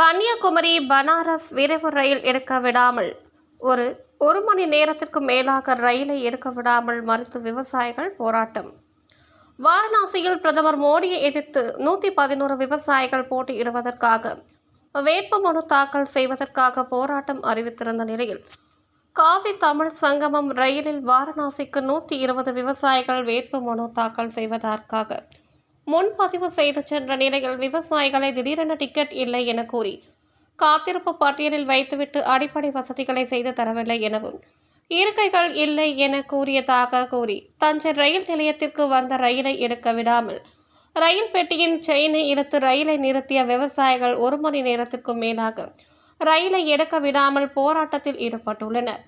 கன்னியாகுமரி பனாரஸ் விரைவு ரயில் எடுக்க விடாமல் ஒரு ஒரு மணி நேரத்திற்கு மேலாக ரயிலை எடுக்க விடாமல் மறுத்து விவசாயிகள் போராட்டம். வாரணாசியில் பிரதமர் மோடியை எதிர்த்து நூற்றி பதினோரு விவசாயிகள் போட்டியிடுவதற்காக வேட்புமனு தாக்கல் செய்வதற்காக போராட்டம் அறிவித்திருந்த நிலையில் காசி தமிழ் சங்கமம் ரயிலில் வாரணாசிக்கு நூற்றி இருபது விவசாயிகள் வேட்புமனு தாக்கல் செய்வதற்காக முன்பதிவு செய்து சென்ற நிலையில் விவசாயிகளை திடீரென டிக்கெட் இல்லை என கூறி காத்திருப்பு பட்டியலில் வைத்துவிட்டு அடிப்படை வசதிகளை செய்து தரவில்லை எனவும் இருக்கைகள் இல்லை என கூறியதாக கூறி தஞ்சை ரயில் நிலையத்திற்கு வந்த ரயிலை எடுக்க விடாமல் ரயில் பெட்டியின் செயினை இழுத்து ரயிலை நிறுத்திய விவசாயிகள் ஒரு மணி நேரத்திற்கும் மேலாக ரயிலை எடுக்க விடாமல் போராட்டத்தில் ஈடுபட்டுள்ளனர்.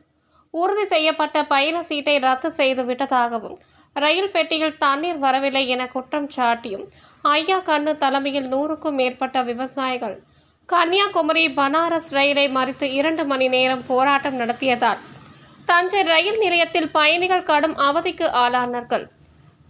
உறுதி செய்யப்பட்ட பயண சீட்டை ரத்து செய்து விட்டதாகவும் ரயில் பெட்டியில் தண்ணீர் வரவில்லை என குற்றம் சாட்டியும் ஐயா கண்ணு தலைமையில் நூறுக்கும் மேற்பட்ட விவசாயிகள் கன்னியாகுமரி பனாரஸ் ரயிலை மறித்து இரண்டு மணி நேரம் போராட்டம் நடத்தியதால் தஞ்சை ரயில் நிலையத்தில் பயணிகள் கடும் அவதிக்கு ஆளானார்கள்.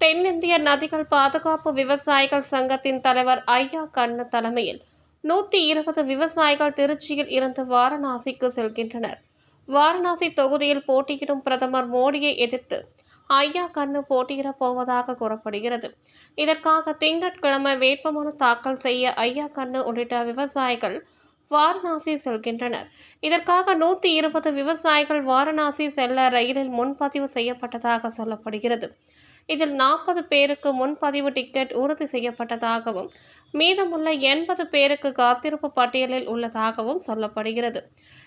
தென்னிந்திய நதிகள் பாதுகாப்பு விவசாயிகள் சங்கத்தின் தலைவர் ஐயா கண்ணு தலைமையில் நூற்றி இருபது விவசாயிகள் திருச்சியில் இருந்து வாரணாசிக்கு செல்கின்றனர். வாரணாசி தொகுதியில் போட்டியிடும் பிரதமர் மோடியை எதிர்த்து ஐயா கண்ணு போட்டியிடப் போவதாக கூறப்படுகிறது. இதற்காக திங்கட்கிழமை வேட்புமனு தாக்கல் செய்ய ஐயா கண்ணு உள்ளிட்ட விவசாயிகள் வாரணாசி செல்கின்றனர். இதற்காக நூற்றி இருபது விவசாயிகள் வாரணாசி செல்ல ரயிலில் முன்பதிவு செய்யப்பட்டதாக சொல்லப்படுகிறது. இதில் நாற்பது பேருக்கு முன்பதிவு டிக்கெட் உறுதி செய்யப்பட்டதாகவும் மீதமுள்ள எண்பது பேருக்கு காத்திருப்பு பட்டியலில் உள்ளதாகவும் சொல்லப்படுகிறது.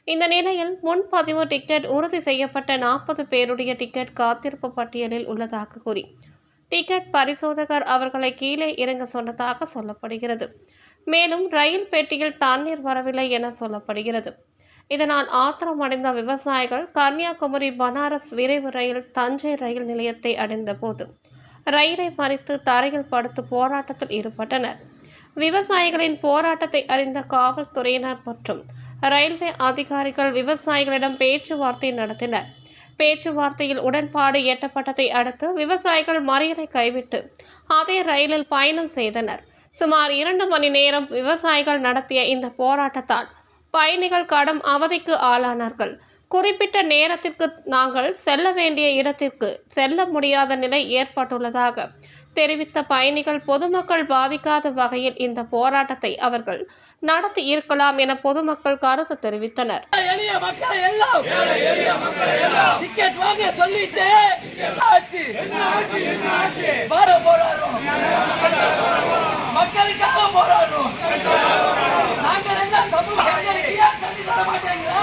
இந்த நிலையில் முன்பதிவு டிக்கெட் உறுதி செய்யப்பட்ட நாற்பது பேருடைய டிக்கெட் காத்திருப்பு பட்டியலில் உள்ளதாக கூறி டிக்கெட் பரிசோதகர் அவர்களை கீழே இறங்க சொன்னதாக சொல்லப்படுகிறது. மேலும் ரயில் பெட்டியில் தண்ணீர் வரவில்லை என சொல்லப்படுகிறது. இதனால் ஆத்திரமடைந்த விவசாயிகள் கன்னியாகுமரி பனாரஸ் விரைவு ரயில் தஞ்சை ரயில் நிலையத்தை அடைந்த போது ரயிலை மறித்து தரையில் படுத்து போராட்டத்தில் ஈடுபட்டனர். விவசாயிகளின் போராட்டத்தை அறிந்த காவல்துறையினர் மற்றும் ரயில்வே அதிகாரிகள் விவசாயிகளிடம் பேச்சுவார்த்தை நடத்தினர். பேச்சுவார்த்தையில் உடன்பாடு எட்டப்பட்டதை அடுத்து விவசாயிகள் மறியலை கைவிட்டு அதே ரயிலில் பயணம் செய்தனர். சுமார் இரண்டு மணி நேரம் விவசாயிகள் நடத்திய இந்த போராட்டத்தால் பயணிகள் கடும் அவதிக்கு ஆளானார்கள். குறிப்பிட்ட நேரத்திற்கு நாங்கள் செல்ல வேண்டிய இடத்திற்கு செல்ல முடியாத நிலை ஏற்பட்டுள்ளதாக தெரிவித்த பயணிகள் பொதுமக்கள் பாதிக்காத வகையில் இந்த போராட்டத்தை அவர்கள் நடத்தி இருக்கலாம் என பொதுமக்கள் கருத்து தெரிவித்தனர். மக்களுக்காக மக்கள் எல்லாம் டிக்கெட் வாங்க சொல்லிட்டு ஆச்சு வார போராடுறோம் மக்களுக்காக போராடுறோம் நாங்கள் என்ன சமூக எங்களுக்கு ஏன் சொல்லி தர மாட்டேங்கிறா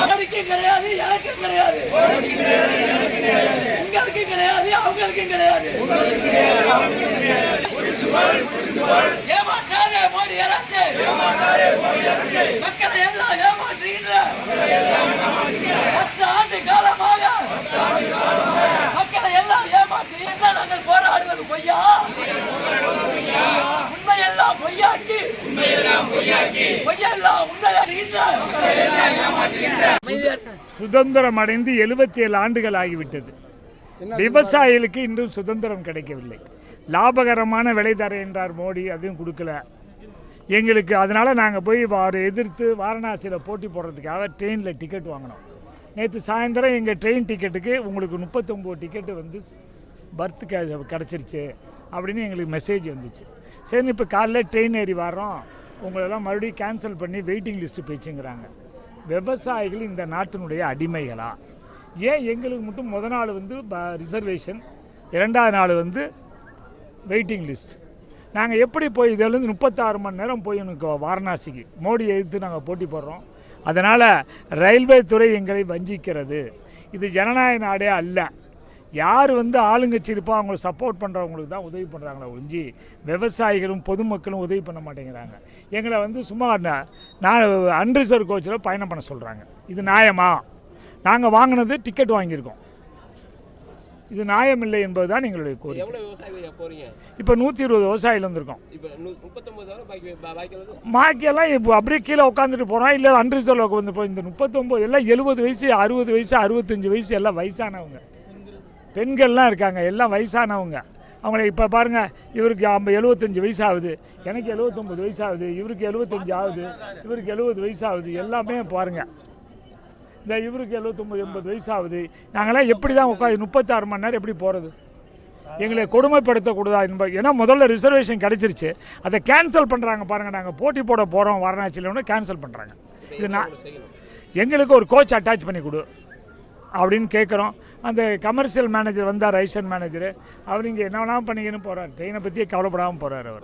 அவருக்கும் கிடையாது எனக்கும் கிடையாது. உங்களுக்கு கிடையாது அவங்களுக்கும் கிடையாது. ஏமாற்றாரே மோடி அரசு. மக்களை எல்லாம் ஏமாற்றுகின்ற பத்து ஆண்டு காலமாக மக்களை எல்லாம் ஏமாற்றுகின்ற நாங்கள் போராடுவது பொய்யா? உண்மையெல்லாம் பொய்யாக்கி பொய்யெல்லாம் உண்மையாடுகின்ற சுதந்திரம் அடைந்து எழுபத்தி ஏழு ஆண்டுகள் ஆகிவிட்டது விவசாயிகளுக்கு இன்றும் சுதந்திரம் கிடைக்கவில்லை. லாபகரமான விலை தர என்றார் மோடி அதையும் கொடுக்கல. எங்களுக்கு அதனால் நாங்கள் போய் அவரை எதிர்த்து வாரணாசியில் போட்டி போடுறதுக்காக ட்ரெயினில் டிக்கெட் வாங்கினோம். நேற்று சாயந்தரம் எங்கள் ட்ரெயின் டிக்கெட்டுக்கு உங்களுக்கு முப்பத்தொம்போது டிக்கெட்டு வந்து பர்த் கிடச்சிருச்சு. அப்படின்னு எங்களுக்கு மெசேஜ் வந்துச்சு. சரி இப்போ காலைல ட்ரெயின் ஏறி வரோம் உங்களெல்லாம் மறுபடியும் கேன்சல் பண்ணி வெயிட்டிங் லிஸ்ட்டு போயிடுச்சுங்கிறாங்க. விவசாயிகள் இந்த நாட்டினுடைய அடிமைகளா? ஏன் எங்களுக்கு மட்டும் முத நாள் வந்து ரிசர்வேஷன் இரண்டாவது நாள் வந்து வெயிட்டிங் லிஸ்ட் நாங்கள் எப்படி போய் இதிலேருந்து முப்பத்தாறு மணி நேரம் போய் எனக்கு வாரணாசிக்கு மோடி எதிர்த்து நாங்கள் போட்டி போடுறோம். அதனால் ரயில்வே துறை எங்களை வஞ்சிக்கிறது. இது ஜனநாயக நாடே அல்ல. யார் வந்து ஆளுங்கட்சி இருப்போ அவங்களை சப்போர்ட் பண்ணுறவங்களுக்கு தான் உதவி பண்ணுறாங்களே ஒழிஞ்சி விவசாயிகளும் பொதுமக்களும் உதவி பண்ண மாட்டேங்கிறாங்க. எங்களை வந்து சும்மா நான் அன்ரிசர்வ் கோச்சில் பயணம் பண்ண சொல்கிறாங்க இது நியாயமா? நாங்கள் வாங்கினது டிக்கெட் வாங்கியிருக்கோம். இது நியாயமில்லை என்பது தான் எங்களுடைய கோரிக்கை. இப்போ நூற்றி இருபது விவசாயிகள் வந்திருக்கோம். இப்ப நூ- முப்பத்தொன்பது தவிர பாக்கி பா- பாக்கி வந்து மாக்கியெல்லாம் இப்போ அப்படியே கீழே உட்காந்துட்டு போகிறோம் இல்லை அன்ரிசர்வ் வந்து போய் இந்த முப்பத்தொம்போது எல்லாம் எழுபது வயசு அறுபது வயசு அறுபத்தஞ்சு வயசு எல்லாம் வயசானவங்க. பெண்கள்லாம் இருக்காங்க எல்லாம் வயசானவங்க. அவங்கள இப்போ பாருங்கள் இவருக்கு ஐம்பது எழுபத்தஞ்சி வயசு ஆகுது எனக்கு எழுபத்தொம்பது வயசு ஆகுது இவருக்கு எழுபத்தஞ்சி ஆகுது இவருக்கு எழுபது வயசு ஆகுது எல்லாமே பாருங்கள் இந்த இவருக்கு எழுபத்தொம்பது எண்பது வயசு ஆகுது நாங்களாம் எப்படி தான் உட்காந்து முப்பத்தாறு மணி நேரம் எப்படி போகிறது எங்களை கொடுமைப்படுத்தக்கூடாதா ஏன்னா முதல்ல ரிசர்வேஷன் கிடச்சிருச்சு. அதை கேன்சல் பண்ணுறாங்க பாருங்கள் நாங்கள் போட்டி போட போகிறோம் வாரணாசியில் ஒன்று கேன்சல் பண்ணுறாங்க இது நான் எங்களுக்கு ஒரு கோச் அட்டாச் பண்ணி கொடு. அப்படின்னு கேட்குறோம் அந்த கமர்ஷியல் மேனேஜர் வந்தார் ஐசன் மேனேஜர் அவர் இங்கே என்ன வேணாலும் பண்ணிக்கன்னு போகிறார் ட்ரெயினை பற்றியே கவலைப்படாமல் போகிறார் அவர்.